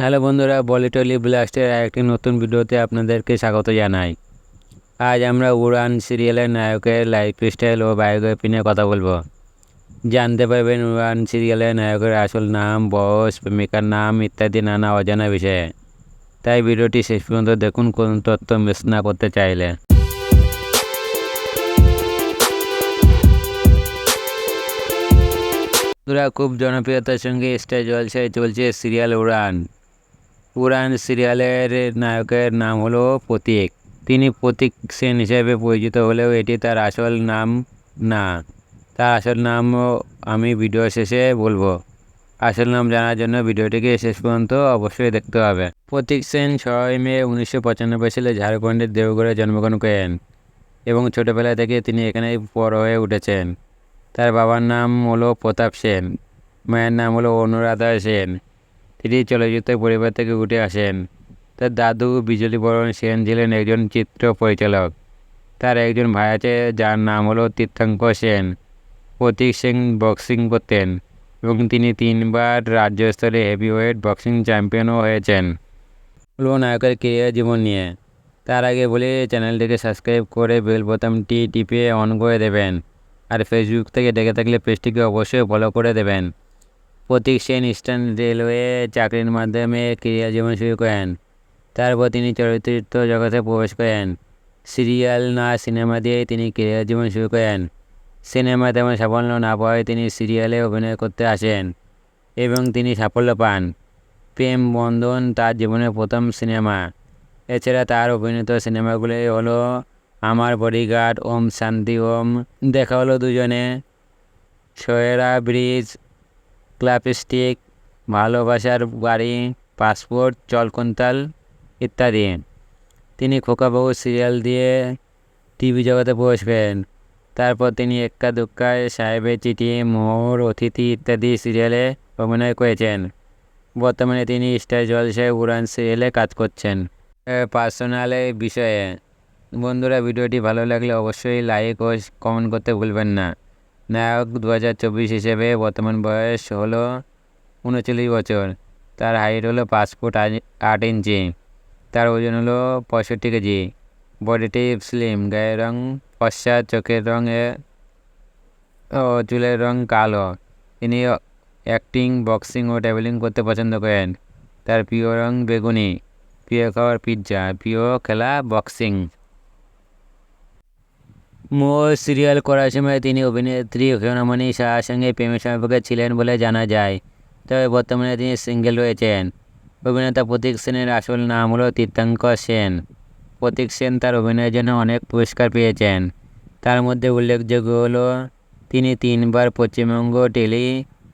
Hello বন্ধুরা বলিটলি ব্লাস্টের একটি নতুন ভিডিওতে আপনাদেরকে স্বাগত জানাই। আজ আমরা উড়ান সিরিয়ালের নায়কের লাইফস্টাইল ও বায়োগ্রাফি নিয়ে কথা বলব। জানতে পারবেন উড়ান সিরিয়ালের নায়কের আসল নাম, বয়স প্রেমিকার নাম ইত্যাদি নানা অজানা বিষয়ে। তাই ভিডিওটি শেষ পর্যন্ত দেখুন, কোন তথ্য মিস না করতে চাইলে। খুব জনপ্রিয়তার সঙ্গে স্টার জলসায় চলছে সিরিয়াল উড়ান। উড়ান সিরিয়ালের নায়কের নাম হলো প্রতীক। তিনি প্রতীক সেন হিসেবে পরিচিত হলেও এটি তার আসল নাম না। তার আসল নামও আমি ভিডিও শেষে বলব। আসল নাম জানার জন্য ভিডিওটিকে শেষ পর্যন্ত অবশ্যই দেখতে হবে। প্রতীক সেন ছয় মে উনিশশো পঁচানব্বই সালে ঝাড়খণ্ডের দেওঘরে জন্মগ্রহণ করেন এবং ছোটোবেলা থেকে তিনি এখানেই বড় হয়ে উঠেছেন। তার বাবার নাম হলো প্রতাপ সেন। মায়ের নাম হলো অনুরাধা সেন। তিনি চলচ্চিত্র পরিবার থেকে উঠে আসেন। তার দাদু বিজলি বরণ সেন ছিলেন একজন চিত্র পরিচালক। তার একজন ভাই আছে, যার নাম হলো তীর্থঙ্ক সেন। প্রতীক সিং বক্সিং করতেন এবং তিনি তিনবার রাজ্য স্তরে হেভিওয়েট বক্সিং চ্যাম্পিয়নও হয়েছেন। হলো নায়কের কেরিয়ার জীবন নিয়ে। তার আগে বলে চ্যানেলটিকে সাবস্ক্রাইব করে বেল বোতামটি টিপে অন করে দেবেন। আর ফেসবুক থেকে দেখে থাকলে পেজটিকে অবশ্যই ফলো করে দেবেন। প্রতীক সেন ইস্টার্ন রেলওয়ে চাকরির মাধ্যমে ক্রিয়া জীবন শুরু করেন। তারপর তিনি চলচ্চিত্র জগতে প্রবেশ করেন। সিরিয়াল না সিনেমা দিয়েই তিনি ক্রিয়া জীবন শুরু করেন। সিনেমা তেমন সাফল্য না পাওয়ায় তিনি সিরিয়ালে অভিনয় করতে আসেন এবং তিনি সাফল্য পান। প্রেম বন্ধন তার জীবনের প্রথম সিনেমা। এছাড়া তার অভিনীত সিনেমাগুলি হলো আমার বডিগার্ড, ওম শান্তি, ওম। দেখা হলো দুজনে। সয়েরা ব্রিজ ক্লাপস্টিক ভালোবাসার বাড়ি পাসপোর্ট চলকন্তাল ইত্যাদি। তিনি খোকাবাবু সিরিয়াল দিয়ে টিভি জগতে প্রবেশ করেন তারপর তিনি এক্কা দুক্কায় সাহেবের চিঠি মোহর অতিথি ইত্যাদি সিরিয়ালে অভিনয় করেছেন। বর্তমানে তিনি স্টার জলসায় উড়ান সিরিয়ালে কাজ করছেন। পার্সোনালে বিষয়ে। বন্ধুরা, ভিডিওটি ভালো লাগলে অবশ্যই লাইক ও কমেন্ট করতে ভুলবেন না। নায়ক দু হাজার চব্বিশ হিসেবে বর্তমান বয়স হলো উনচল্লিশ বছর। তার হাইট হলো পাঁচ ফুট আট- ইঞ্চি। তার ওজন হলো পঁয়ষট্টি কেজি। বডিটি স্লিম, গায়ের রং ফর্সা, চোখের রং এ- ও চুলের রং কালো। তিনি অ্যাক্টিং, বক্সিং ও ট্রাভেলিং করতে পছন্দ করেন। তার প্রিয় রং বেগুনি। প্রিয় খাবার পিৎজা, প্রিয় খেলা বক্সিং। সিরিয়াল করার সময় তিনি অভিনেত্রী সোনামণি শাহর সঙ্গে প্রেমের সম্পর্কে ছিলেন বলে জানা যায়। তবে বর্তমানে তিনি সিঙ্গেল রয়েছেন। অভিনেতা প্রতীক সেনের আসল নাম হলো তীর্থাঙ্ক সেন। প্রতীক সেন তার অভিনয়ের জন্য অনেক পুরস্কার পেয়েছেন। তার মধ্যে উল্লেখযোগ্য হলো, তিনি তিনবার পশ্চিমবঙ্গ টেলি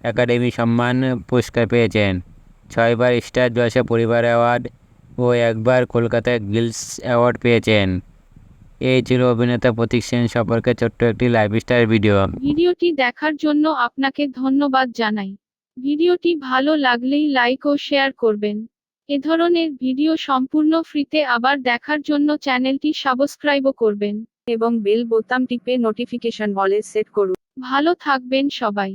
একাডেমি সম্মান পুরস্কার পেয়েছেন, ছয়বার স্টার জলসা পরিবার অ্যাওয়ার্ড ও একবার কলকাতায় গিলস অ্যাওয়ার্ড পেয়েছেন। এই ছিল অভিনেতা প্রতীক সেন সম্পর্কে ছোট্ট একটি লাইফস্টাইল ভিডিও ভিডিওটি দেখার জন্য আপনাকে ধন্যবাদ জানাই। ভিডিওটি ভালো লাগলেই লাইক ও শেয়ার করবেন। এ ধরনের ভিডিও সম্পূর্ণ ফ্রিতে আবার দেখার জন্য চ্যানেলটি সাবস্ক্রাইবও করবেন। এবং বেল বোতাম টিপে নোটিফিকেশন অলে সেট করুন। ভালো থাকবেন সবাই।